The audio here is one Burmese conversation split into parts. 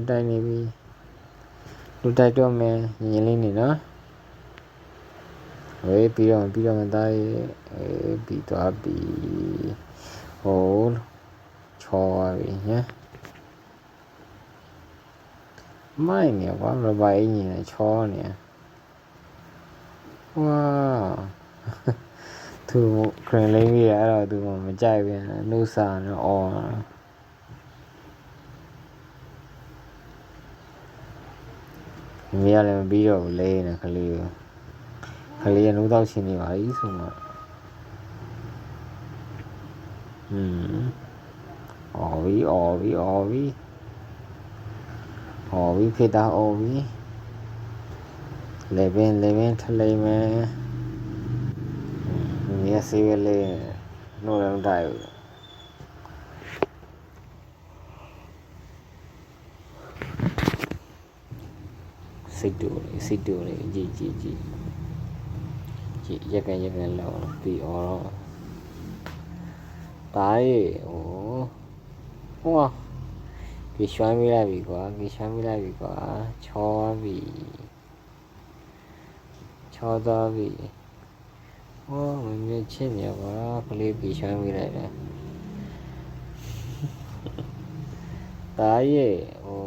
လွတ်တိုက်နေပြီလွတ်တိုက်တော့မယ်ညင်လေးနေနော်ဝေးပြီးတော့ပြီးတော့မသားရေးအေးပြီးသွားပြီဟိုးချောသွားပြီညမိုင်းနေကွာရပါအင်းကြီးနဲ့ချောနေဝါသူခရင်လေးကြီးရအဲ့တော့သူမကြိုက်ပြန်နှုတ်စာနဲ့အော် မြေရလည်းမပြီးတော့ဘူးလေးနေခလေးကိုခလေးကနှုတ်တော့ချင်းနေပါပြီဆိုမှဟွန်းအော်ပြီအော်ပြီအော်ပြီအော်ပြီဖေတာအော်ပြီလေပင်လေပင်ထလိမ့်မယ်နေရာဆေးပဲလေးနှုတ်လည်းမတိုက်ဘူး စိတ်တူလေးစိတ်တူလေးကြည်ကြည်ကြည်ကြည်ရက်ကန်ရက်ကန်လောက်ပြီးအော်တော့တားရေဟိုဟိုကိရွှမ်းမိလိုက်ပြီကွာကိရွှမ်းမိလိုက်ပြီကွာချောပြီချောသွားပြီဟောမမြင်ချင်းမြပါကလေးပြီးချမ်းမိလိုက်တယ်တာရဲ့ဟို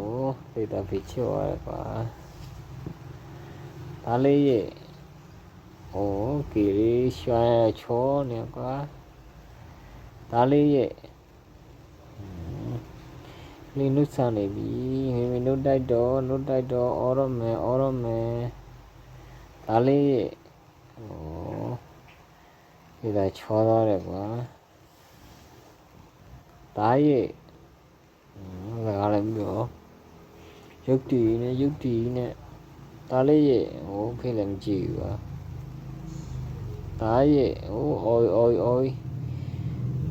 ဖေးတာဖေးချောရပါ ဒါလေးရဲ့ဟိုကီလေးရွှမ်းချောနေကွာဒါလေးရဲ့လင်းနုဆန်နေပြီမိမိနုတိုက်တော့နုတိုက်တော့အော်ရမယ်အော်ရမယ်ဒါလေးရဲ့ဟိုဒီကချောသွားတယ်ကွာဒါရဲ့ဟမ်ဒါကလည်းပြီးတော့ရုပ်တည်နဲ့ရုပ်တည်နဲ့ ဒါလေးရဲ့ဟိုဖေးလည်းမကြည့်ဘူးကွာဒါရဲ့ဟိုအော်အော်အော်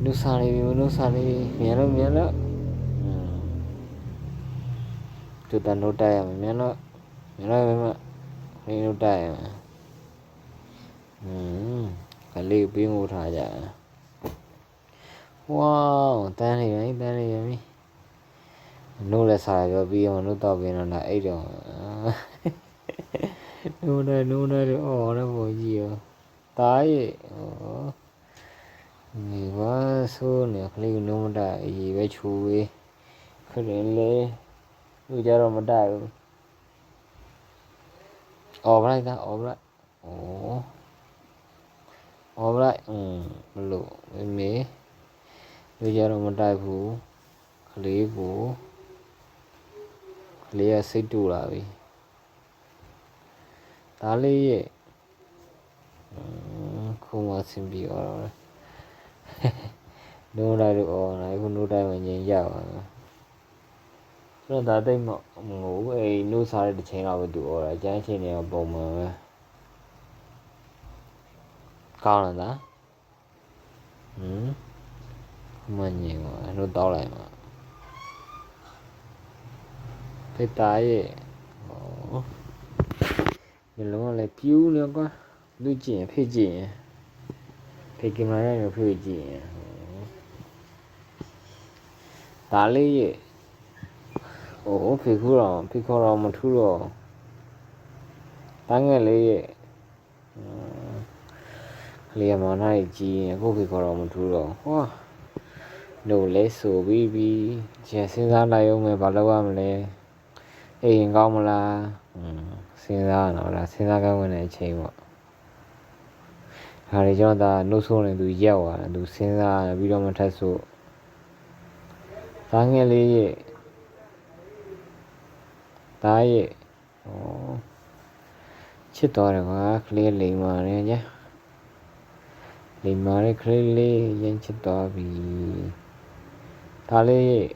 နုစားနေပြီနုစားနေပြီမြန်လို့မြန်လို့ဟမ်သူတန်တော့တိုက်ရမယ်မြန်လို့မြန်လို့မြန်လို့နေတော့တိုက်ရမယ်ဟမ်ကလေးပင်းကိုထားကြဝေါတန်းနေပြီတန်းနေပြီနိုးလဲစားပြောပြီးအောင်နိုးတော့ပြင်းတော့လာအဲ့တော့ နိုးနေနိုးနေအော်လည်းပုံကြီးရောတားရဲ့ဟောနေပါဆိုးနေကလေးကနိုးမတအေးပဲချူဝေးခရင်လေသူကြတော့မတိုက်ဘူးအော်ဘလိုက်တာအော်ဘလိုက်ဩအော်လိုက်อืมမလို့မေမေလူကြတော့မတိုက်ဘူးကလေးကိုကလေးကစိတ်တူလာပြီ ဒါလေးရဲ့อืมခုမှဆင်ပြီးတော့နိုးလိုက်လို့အော်လိုက်ခုနိုးတိုင်းမှငြိမ်ရပါမယ်ဆိုတော့ဒါတိတ်မမဟုတ်ဘူးအေးနိုးစားတဲ့တစ်ချိန်တော့ပဲသူအော်တာအကျန်းချိန်တွေကပုံမှန်ပဲကောင်းလားဟမ်မငြိမ်ပါအဲ့လိုတောက်လိုက်မှာဖေတာရဲ့ဟော ဒီလုံးကလည်းပြူးနေကွာလူကျင်ဖေ့ကျင်ဖေကင်မရာနဲ့ဖေ့ကျင်ဒါလေးရဲ့ဟိုဖေခုတော့ဖေခေါ်တော့မထူးတော့တန်းငယ်လေးရဲ့လေးမနိုင်ကြီးအခုဖေခေါ်တော့မထူးတော့ဟောလို့လဲဆိုပြီးပြီးကျန်စဉ်းစားလိုက်အောင်မယ်ဘာလုပ်ရမလဲအိမ်ကောင်းမလားอืม စဉ်းစားရတော့လားစဉ်းစားကောင်းဝင်တဲ့အချိန်ပေါ့ဒါတွေကြောင့်ဒါနှုတ်ဆိုးနေသူရက်သွားတယ်သူစဉ်းစားပြီးတော့မထက်ဆိုသားငယ်လေးရဲ့သားရဲ့ဩချစ်တော်တယ်ကွာကလေးလိမ်မာနေကြလိမ်မာတဲ့ကလေးလေးရင်ချစ်တော်ပြီဒါလေးရဲ့